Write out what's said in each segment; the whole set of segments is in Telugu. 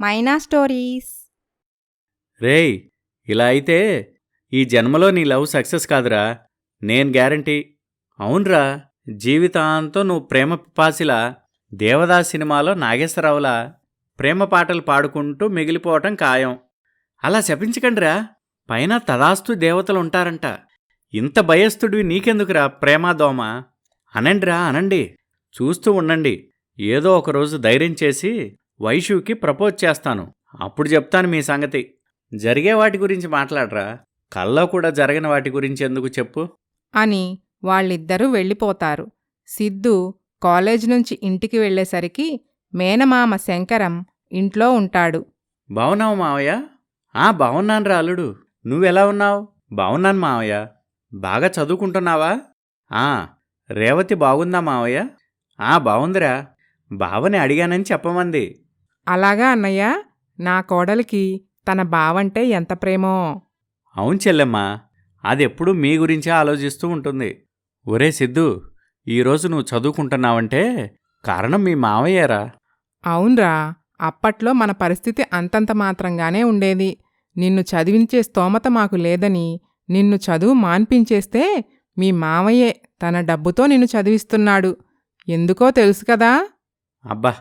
మైనా స్టోరీస్ రేయ్ ఇలా అయితే ఈ జన్మలో నీ లవ్ సక్సెస్ కాదురా. నేను గ్యారంటీ. అవునరా జీవితాంతం నువ్వు ప్రేమ పిపాసిలా దేవదాస్ సినిమాలో నాగేశ్వరరావులా ప్రేమ పాటలు పాడుకుంటూ మిగిలిపోవటం ఖాయం. అలా శపించకండిరా. పైన తదాస్తు దేవతలు ఉంటారంట ఇంత భయస్థుడివి నీకెందుకురా ప్రేమాదోమ అనండిరా అనండి. చూస్తూ ఉండండి. ఏదో ఒకరోజు ధైర్యం చేసి వైషుకి ప్రపోజ్ చేస్తాను. అప్పుడు చెప్తాను మీ సంగతి. జరిగే వాటి గురించి మాట్లాడరా? కల్లో కూడా జరగని వాటి గురించి ఎందుకు చెప్పు? అని వాళ్ళిద్దరూ వెళ్ళిపోతారు. సిద్ధు కాలేజ్ నుంచి ఇంటికి వెళ్ళేసరికి మేనమామ శంకరం ఇంట్లో ఉంటాడు. బావున్నావు మావయ్య? ఆ బావున్నాను రా అల్లుడు. నువ్వెలా ఉన్నావు? బావున్నాను మావయ్య. బాగా చదువుకుంటున్నావా? ఆ రేవతి బాగుందా మావయ్య? ఆ బావుందిరా. బావని అడిగానని చెప్పమంది. అలాగా అన్నయ్య నా కోడలికి తన బావంటే ఎంత ప్రేమో. అవును చెల్లెమ్మా అది ఎప్పుడూ మీ గురించే ఆలోచిస్తూ ఉంటుంది. ఒరే సిద్ధు ఈరోజు నువ్వు చదువుకుంటున్నావంటే కారణం మీ మావయ్యరా? అవునరా అప్పట్లో మన పరిస్థితి అంతంత మాత్రంగానే ఉండేది. నిన్ను చదివించే స్తోమత మాకు లేదని నిన్ను చదువు మాన్పించేస్తే మీ మావయ్యే తన డబ్బుతో నిన్ను చదివిస్తున్నాడు. ఎందుకో తెలుసు కదా? అబ్బా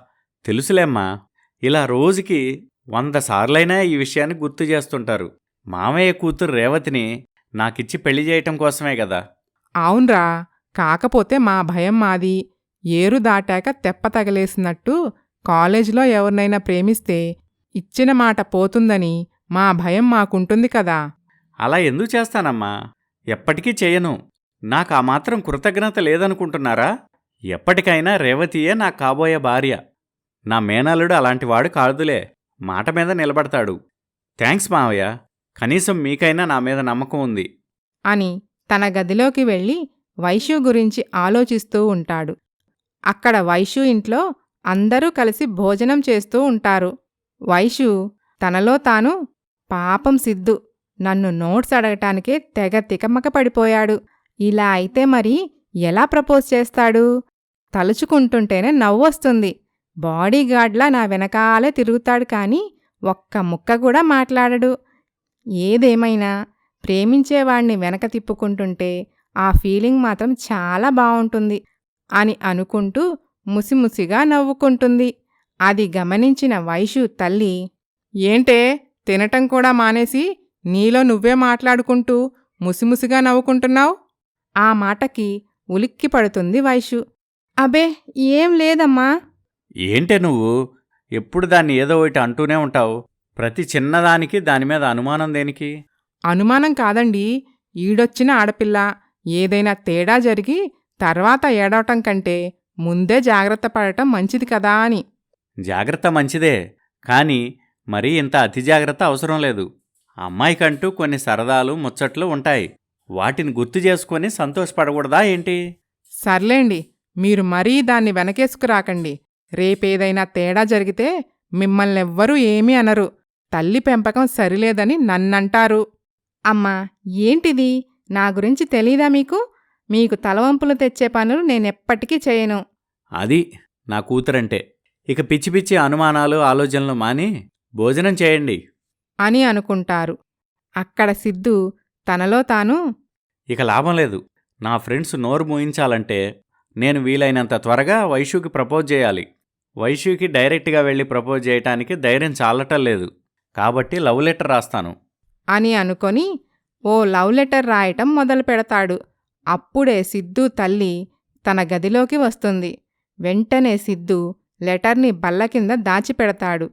తెలుసులేమ్మా. ఇలా రోజుకి వంద సార్లైనా ఈ విషయాన్ని గుర్తు చేస్తుంటారు. మామయ్య కూతురు రేవతిని నాకిచ్చి పెళ్ళి చేయటం కోసమే కదా అవునరా. కాకపోతే మా భయం మాది. ఏరు దాటాక తెప్ప తగలేసినట్టు కాలేజీలో ఎవరినైనా ప్రేమిస్తే ఇచ్చిన మాట పోతుందని మా భయం మాకుంటుంది కదా. అలా ఎందుకు చేస్తానమ్మా? ఎప్పటికీ చేయను. నాకు ఆ మాత్రం కృతజ్ఞత లేదనుకుంటున్నారా? ఎప్పటికైనా రేవతియే నా కాబోయే భార్య. నా మేనల్లుడు అలాంటివాడు కాదులే. మాట మీద నిలబడతాడు. థ్యాంక్స్ మావయ్య. కనీసం మీకైనా నా మీద నమ్మకం ఉంది. అని తన గదిలోకి వెళ్ళి వైశ్యు గురించి ఆలోచిస్తూ ఉంటాడు. అక్కడ వైషు ఇంట్లో అందరూ కలిసి భోజనం చేస్తూ ఉంటారు. వైషు తనలో తాను పాపం సిద్ధు. నన్ను నోట్స్ అడగటానికే తెగ తికమక పడిపోయాడు. ఇలా అయితే మరి ఎలా ప్రపోజ్ చేస్తాడు? తలుచుకుంటుంటేనే నవ్వొస్తుంది. బాడీగార్డ్లా నా వెనకాలే తిరుగుతాడు కానీ ఒక్క ముక్క కూడా మాట్లాడడు. ఏదేమైనా ప్రేమించేవాణ్ణి వెనక తిప్పుకుంటుంటే ఆ ఫీలింగ్ మాత్రం చాలా బాగుంటుంది అని అనుకుంటూ ముసిముసిగా నవ్వుకుంటుంది. అది గమనించిన వైషు తల్లి ఏంటే తినటం కూడా మానేసి నీలో నువ్వే మాట్లాడుకుంటూ ముసిముసిగా నవ్వుకుంటున్నావు? ఆ మాటకి ఉలిక్కి పడుతుంది వైషు. అబే ఏం లేదమ్మా. ఏంటే నువ్వు? ఎప్పుడు దాన్ని ఏదో ఒకటి అంటూనే ఉంటావు. ప్రతి చిన్నదానికి దాని మీద అనుమానం దేనికి? అనుమానం కాదండి. ఈడొచ్చిన ఆడపిల్ల. ఏదైనా తేడా జరిగి తర్వాత ఏడవటం కంటే ముందే జాగ్రత్త పడటం మంచిది కదా అని. జాగ్రత్త మంచిదే. కానీ మరీ ఇంత అతి జాగ్రత్త అవసరం లేదు. అమ్మాయికంటూ కొన్ని సరదాలు ముచ్చట్లు ఉంటాయి. వాటిని గుర్తు చేసుకొని సంతోషపడకూడదా ఏంటి? సర్లేండి. మీరు మరీ దాన్ని వెనకేసుకురాకండి. రేపేదైనా తేడా జరిగితే మిమ్మల్నెవ్వరూ ఏమీ అనరు. తల్లి పెంపకం సరిలేదని నన్నంటారు. అమ్మా ఏంటిది? నా గురించి తెలీదా మీకు? మీకు తలవంపులు తెచ్చే పనులు నేనెప్పటికీ చేయను. అది నా కూతురంటే. ఇక పిచ్చి పిచ్చి అనుమానాలు ఆలోచనలు మాని భోజనం చేయండి. అని అనుకుంటారు. అక్కడ సిద్ధు తనలో తాను ఇక లాభం లేదు. నా ఫ్రెండ్స్ నోరు మూయించాలంటే నేను వీలైనంత త్వరగా వైషుకి ప్రపోజ్ చేయాలి. వైషుకి డైరెక్ట్గా వెళ్ళి ప్రపోజ్ చేయటానికి ధైర్యం చాలటం లేదు. కాబట్టి లవ్ లెటర్ రాస్తాను. అని అనుకొని ఓ లవ్ లెటర్ రాయటం మొదలు పెడతాడు. అప్పుడే సిద్ధు తల్లి తన గదిలోకి వస్తుంది. వెంటనే సిద్ధు లెటర్ని బల్ల కింద దాచిపెడతాడు.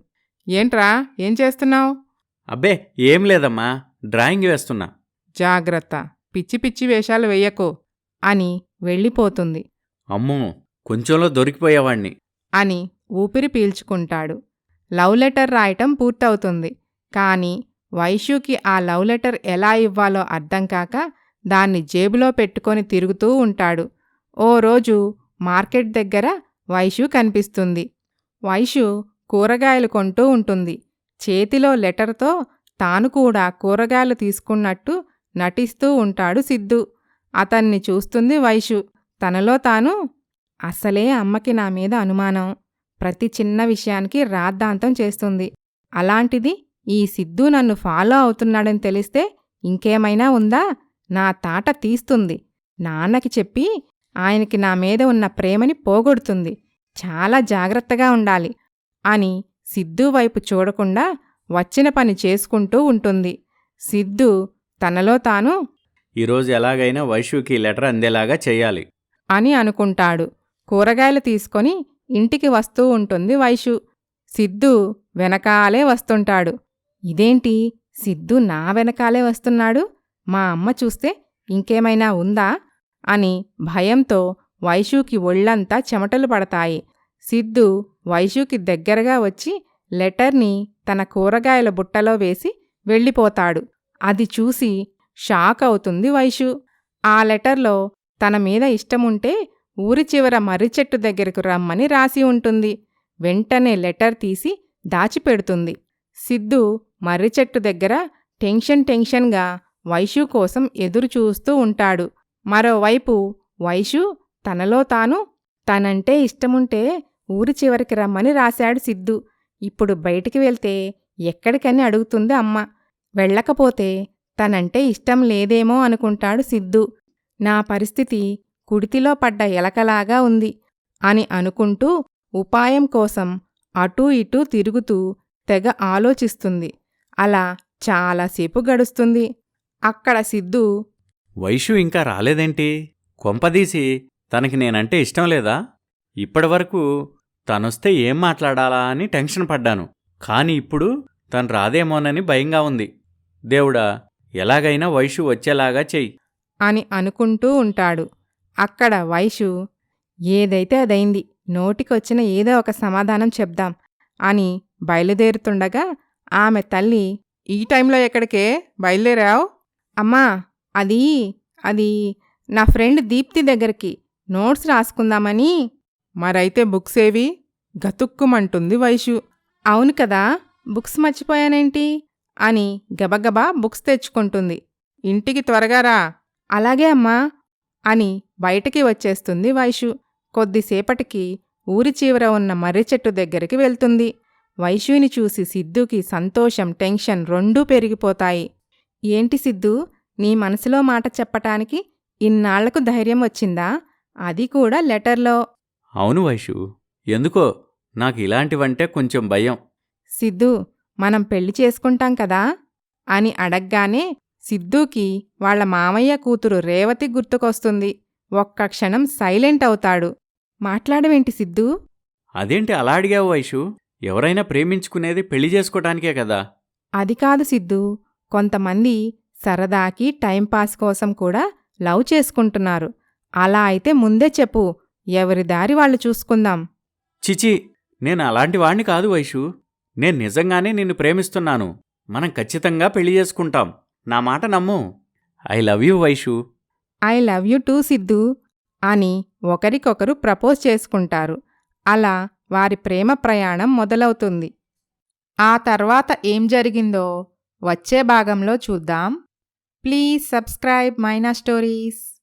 ఏంట్రా? ఏం చేస్తున్నావు? అబ్బే ఏం లేదమ్మా. డ్రాయింగ్ వేస్తున్నా. జాగ్రత్త. పిచ్చి పిచ్చి వేషాలు వెయ్యకు అని వెళ్ళిపోతుంది. అమ్మో! కొంచెంలో దొరికిపోయేవాణ్ణి. అని ఊపిరి పీల్చుకుంటాడు. లవ్ లెటర్ రాయటం పూర్తవుతుంది. కానీ వైశ్యుకి ఆ లవ్ లెటర్ ఎలా ఇవ్వాలో అర్థం కాక దాన్ని జేబులో పెట్టుకొని తిరుగుతూ ఉంటాడు. ఓ రోజు మార్కెట్ దగ్గర వైశు కనిపిస్తుంది. వైశు కూరగాయలు కొంటూ ఉంటుంది. చేతిలో లెటర్తో తాను కూడా కూరగాయలు తీసుకున్నట్టు నటిస్తూ ఉంటాడు సిద్ధు. అతన్ని చూస్తుంది వైశు తనలో తాను అసలే అమ్మకి నా మీద అనుమానం. ప్రతి చిన్న విషయానికి రాద్ధాంతం చేస్తుంది. అలాంటిది ఈ సిద్ధు నన్ను ఫాలో అవుతున్నాడని తెలిస్తే ఇంకేమైనా ఉందా? నా తాట తీస్తుంది. నాన్నకి చెప్పి ఆయనకి నా మీద ఉన్న ప్రేమని పోగొడుతుంది. చాలా జాగ్రత్తగా ఉండాలి అని సిద్ధు వైపు చూడకుండా వచ్చిన పని చేసుకుంటూ ఉంటుంది. సిద్ధు తనలో తాను ఈరోజు ఎలాగైనా వైశ్యుకి లెటర్ అందేలాగా చెయ్యాలి అని అనుకుంటాడు. కూరగాయలు తీసుకొని ఇంటికి వస్తూ ఉంటుంది వైషు. సిద్ధు వెనకాలే వస్తుంటాడు. ఇదేంటి? సిద్ధు నా వెనకాలే వస్తున్నాడు? మా అమ్మ చూస్తే ఇంకేమైనా ఉందా? అని భయంతో వైషూకి ఒళ్ళంతా చెమటలు పడతాయి. సిద్ధు వైషూకి దగ్గరగా వచ్చి లెటర్ని తన కూరగాయల బుట్టలో వేసి వెళ్ళిపోతాడు. అది చూసి షాక్ అవుతుంది వైషు. ఆ లెటర్లో తన మీద ఇష్టముంటే ఊరి చివర మర్రిచెట్టు దగ్గరకు రమ్మని రాసి ఉంటుంది. వెంటనే లెటర్ తీసి దాచిపెడుతుంది. సిద్ధు మర్రిచెట్టు దగ్గర టెన్షన్ టెన్షన్గా వైషు కోసం ఎదురు చూస్తూ ఉంటాడు. మరోవైపు వైషు తనలో తాను తనంటే ఇష్టముంటే ఊరి చివరికి రమ్మని రాశాడు సిద్ధు. ఇప్పుడు బయటికి వెళ్తే ఎక్కడికని అడుగుతుంది అమ్మ. వెళ్ళకపోతే తనంటే ఇష్టం లేదేమో అనుకుంటాడు సిద్ధు. నా పరిస్థితి కుడితిలో పడ్డ ఎలకలాగా ఉంది అని అనుకుంటూ ఉపాయం కోసం అటూ ఇటూ తిరుగుతూ తెగ ఆలోచిస్తుంది. అలా చాలాసేపు గడుస్తుంది. అక్కడ సిద్ధు వైశ్యు ఇంకా రాలేదేంటి? కొంపదీసి తనకి నేనంటే ఇష్టం లేదా? ఇప్పటివరకు తనొస్తే ఏం మాట్లాడాలా అని టెన్షన్ పడ్డాను. కాని ఇప్పుడు తను రాదేమోనని భయంగా ఉంది. దేవుడా ఎలాగైనా వైశ్యు వచ్చేలాగా చెయ్యి. అని అనుకుంటూ ఉంటాడు. అక్కడ వైషు ఏదైతే అదైంది నోటికొచ్చిన ఏదో ఒక సమాధానం చెప్దాం అని బయలుదేరుతుండగా ఆమె తల్లి ఈ టైంలో ఎక్కడికే? బయలుదేరావు? అమ్మా అది అది నా ఫ్రెండ్ దీప్తి దగ్గరికి నోట్స్ రాసుకుందామని. మరైతే బుక్స్ ఏవి? గతుక్కుమంటుంది వైషు. అవును కదా బుక్స్ మర్చిపోయానేంటి? అని గబగబా బుక్స్ తెచ్చుకుంటుంది. ఇంటికి త్వరగా రా. అలాగే అమ్మా అని బయటికి వచ్చేస్తుంది వైషు. కొద్దిసేపటికి ఊరి చివర ఉన్న మర్రి చెట్టు దగ్గరికి వెళ్తుంది. వైషుని చూసి సిద్ధుకి సంతోషం టెన్షన్ రెండూ పెరిగిపోతాయి. ఏంటి సిద్ధు నీ మనసులో మాట చెప్పటానికి ఇన్నాళ్ళకు ధైర్యం వచ్చిందా? అది కూడా లెటర్లో. అవును వైషు. ఎందుకో? నాకు ఇలాంటివంటే కొంచెం భయం. సిద్ధు మనం పెళ్ళి చేసుకుంటాం కదా? అని అడగ్గానే సిద్ధుకి వాళ్ళ మామయ్య కూతురు రేవతి గుర్తుకొస్తుంది. ఒక్క క్షణం సైలెంట్ అవుతాడు. మాట్లాడవేంటి సిద్ధు? అదేంటి అలా అడిగావు వైషు? ఎవరైనా ప్రేమించుకునేది పెళ్ళి చేసుకోవటానికే కదా? అది కాదు సిద్ధు. కొంతమంది సరదాకి టైంపాస్ కోసం కూడా లవ్ చేసుకుంటున్నారు. అలా అయితే ముందే చెప్పు. ఎవరి దారి వాళ్ళు చూసుకుందాం. చిచి నేను అలాంటి వాణ్ణి కాదు వైషు. నేను నిజంగానే నిన్ను ప్రేమిస్తున్నాను. మనం ఖచ్చితంగా పెళ్ళి చేసుకుంటాం. నా మాట నమ్ము. I love you Vaishu. I love you too Siddhu అని ఒకరికొకరు ప్రపోజ్ చేసుకుంటారు. అలా వారి ప్రేమ ప్రయాణం మొదలవుతుంది. ఆ తర్వాత ఏం జరిగిందో వచ్చే భాగంలో చూద్దాం. Please subscribe Maina stories.